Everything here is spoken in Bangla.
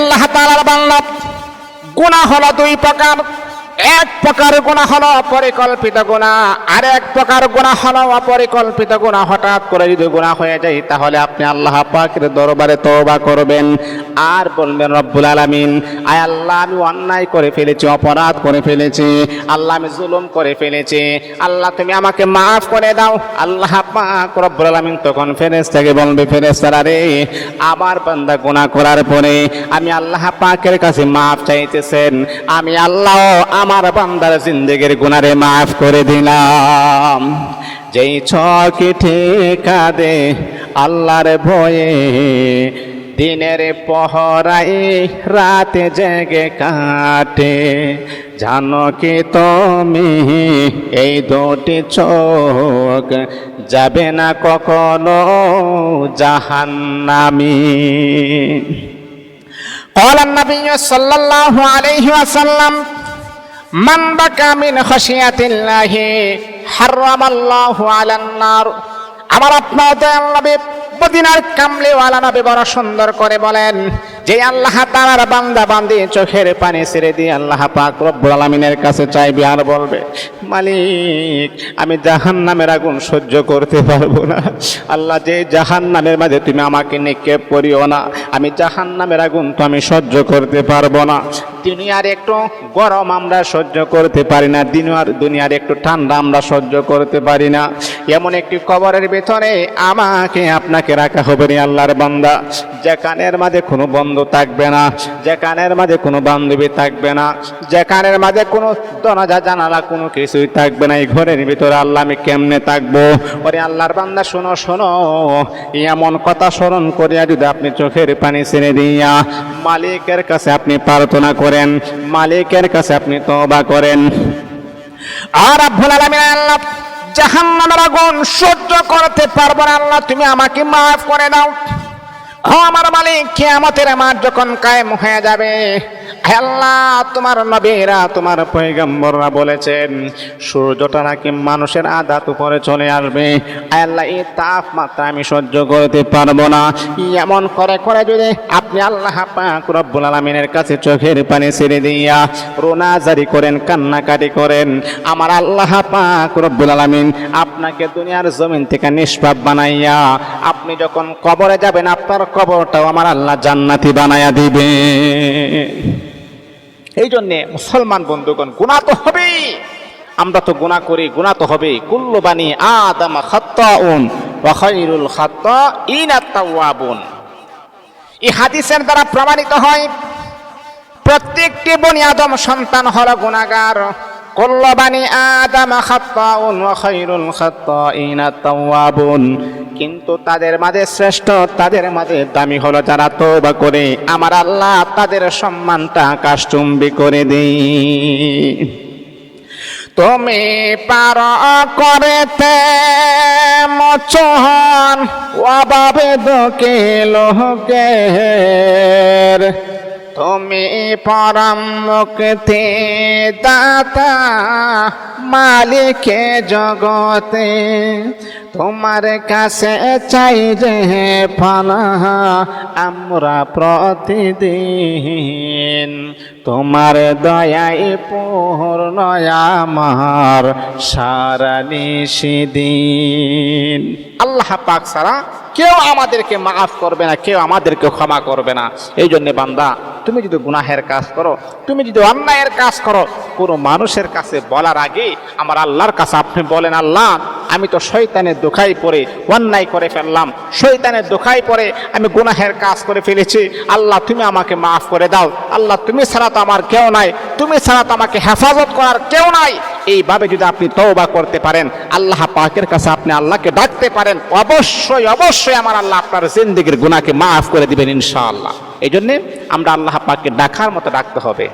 আল্লাহ তালার বাংলা গুণা হলো দুই প্রকার। এক প্রকার গুনাহ হলো পরিকল্পিত গুনাহ আর এক প্রকার গুনাহ হলো অপরিকল্পিত গুনাহ হঠাৎ করে যদি গুনাহ হয়ে যায়, তাহলে আপনি আল্লাহ পাকের দরবারে তওবা করবেন। আর বলবেন, রব্বুল আলামিন, আয় আল্লাহ, আমি অন্যায় করে ফেলেছি, অপরাধ করে ফেলেছি, আল্লাহ, আমি জুলুম করে ফেলেছি, আল্লাহ, তুমি আমাকে মাফ করে দাও। আল্লাহ পাক রব্বুল আলামিন তখন ফেরেশতাকে বলবে, ফেরেশতারা রে আবার বান্দা গুনাহ করার পরে আমি আল্লাহ পাকের কাছে মাফ চাইতেছেন। আমি আল্লাহ আমার বান্দার জিন্দেগির গুনারে মাফ করে দিলাম যেই ছকে ঠেকা দে আল্লাহর ভয়ে দিনের পহরাই রাতে জেগে কাটে জানো কি তুমি এই দুটি চোখ যাবে না কখনো জাহান্নামি قال النبي صلى الله عليه وسلم মান বাকা মিন খশিয়াতিল্লাহি, হারামাল্লাহু আলান নার। আমার আপনার দয়াল নবী মদিনার কামলিওয়ালা নবী বড় সুন্দর করে বলেন, যে আল্লাহ তাআলার বান্দা বান্দি চোখের পানি ছেড়ে দিয়ে আল্লাহ পাক রব্বুল আলামিনের কাছে চাইবে আর বলবে, মালিক, আমি জাহান্নামের আগুন সহ্য করতে পারব না। আল্লাহ, যে জাহান্নামের মাঝে তুমি আমাকে নিক্ষেপ করিও না, আমি জাহান্নামের আগুন তো আমি সহ্য করতে পারব না। দুনিয়ার একটু গরম আমরা সহ্য করতে পারি না, দুনিয়ার দুনিয়ার একটু ঠান্ডা আমরা সহ্য করতে পারি না। এমন একটি কবরের ভিতরে আমাকে আপনাকে রাখা হবে রে আল্লাহর বান্দা। যে কানের মাঝে কোনো বন্ধু থাকবে না, যে কানের মাঝে কোনো বান্ধবী থাকবে না, যে কানের মাঝে কোনো দরজা, জানালা কোনো কিছুই থাকবে না। এই ঘরের ভিতরে আল্লাহ আমি কেমনে থাকব? ওরে আল্লাহর বান্দা, শোনো শোনো, এমন কথা স্মরণ করিয়া যদি আপনি চোখের পানি ছেড়ে দিয়া মালিকের কাছে আপনি প্রার্থনা করেন, মালিকের কাছে আপনি তবা করেন। আর আব্বুল আলমিন আল্লাহ, জাহান্নামের আগুন সহ্য করতে পারব না আল্লাহ, তুমি আমাকে মাফ করে দাও। আমার মালিক কেমতের মাঠ যখন কায়েম হয়ে যাবে আল্লাহ, তোমার নবীরা, তোমার পয়গম্বররা বলেছেন, সূর্যটা নাকি মানুষের আদাত উপরে চলে আসবে। আল্লাহ, এই তাপমাত্রা আমি সহ্য করতে পারব না। এমন করে করে যদি আপনি আল্লাহ পাক রব্বুল আলামিনের কাছে চোখের পানি ছেড়ে দিয়া রোনা জারি করেন, কান্নাকাটি করেন, আমার আল্লাহ পাক রব্বুল আলামিন আপনাকে দুনিয়ার জমিন থেকে নিষ্পাপ বানাইয়া, আপনি যখন কবরে যাবেন, আপনার কবরটাও আমার আল্লাহ জান্নাতি বানাইয়া দিবে এই জন্যে মুসলমান বন্ধুগণ গুণা তো হবেই। আমরা তো গুণা করি গুণা তো হবেই। কুল্লু বানি আদামা তাওয়াবুন। এই হাদিসের দ্বারা প্রমাণিত হয়, প্রত্যেকটি বনি আদম সন্তান হল গুণাগার বানি আদম খাত্তাউন ওয়া খায়রুল খাত্তাইনা তাওয়াবুন। কিন্তু তাদের মাঝে শ্রেষ্ঠ, তাদের মাঝে দামি হলো যারা তওবা করে। আমার আল্লাহ তাদের সম্মানটা আকাশচুম্বী করে দেই তুমি পার করেতে মচন অভাবে দোকে লোকের তুমি পরম মুক্তি দাতা মালিকে জগতে। তোমার কাছে চাই যে ফলা আমরা প্রতিদিন তোমার দয়াই পূর্ণ আমার সারা নিশিদিন। আল্লাহ পাক সারা কেউ আমাদেরকে মাফ করবে না, কেউ আমাদেরকে ক্ষমা করবে না। এই জন্যে বান্দা, তুমি যদি গুনাহের কাজ করো, তুমি যদি অন্যায়ের কাজ করো, কোনো মানুষের কাছে বলার আগে আমার আল্লাহর কাছে আপনি বলেন, আল্লাহ আমি তো শয়তানের দোকাই পড়ে অন্যায় করে ফেললাম। শয়তানের দোকাই পড়ে আমি গুনাহের কাজ করে ফেলেছি। আল্লাহ, তুমি আমাকে মাফ করে দাও। আল্লাহ, তুমি ছাড়া তো আমার কেউ নাই। তুমি ছাড়া তো আমাকে হেফাজত করার কেউ নাই। এইভাবে যদি আপনি তওবা করতে পারেন, আল্লাহ পাকের কাছে আপনি আল্লাহকে ডাকতে পারেন, অবশ্যই অবশ্যই আমার আল্লাহ আপনার জিন্দিগির গুনাহকে মাফ করে দিবেন ইনশাআল্লাহ। এই জন্যে আমরা আল্লাহ পাককে ডাকার মতো ডাকতে হবে।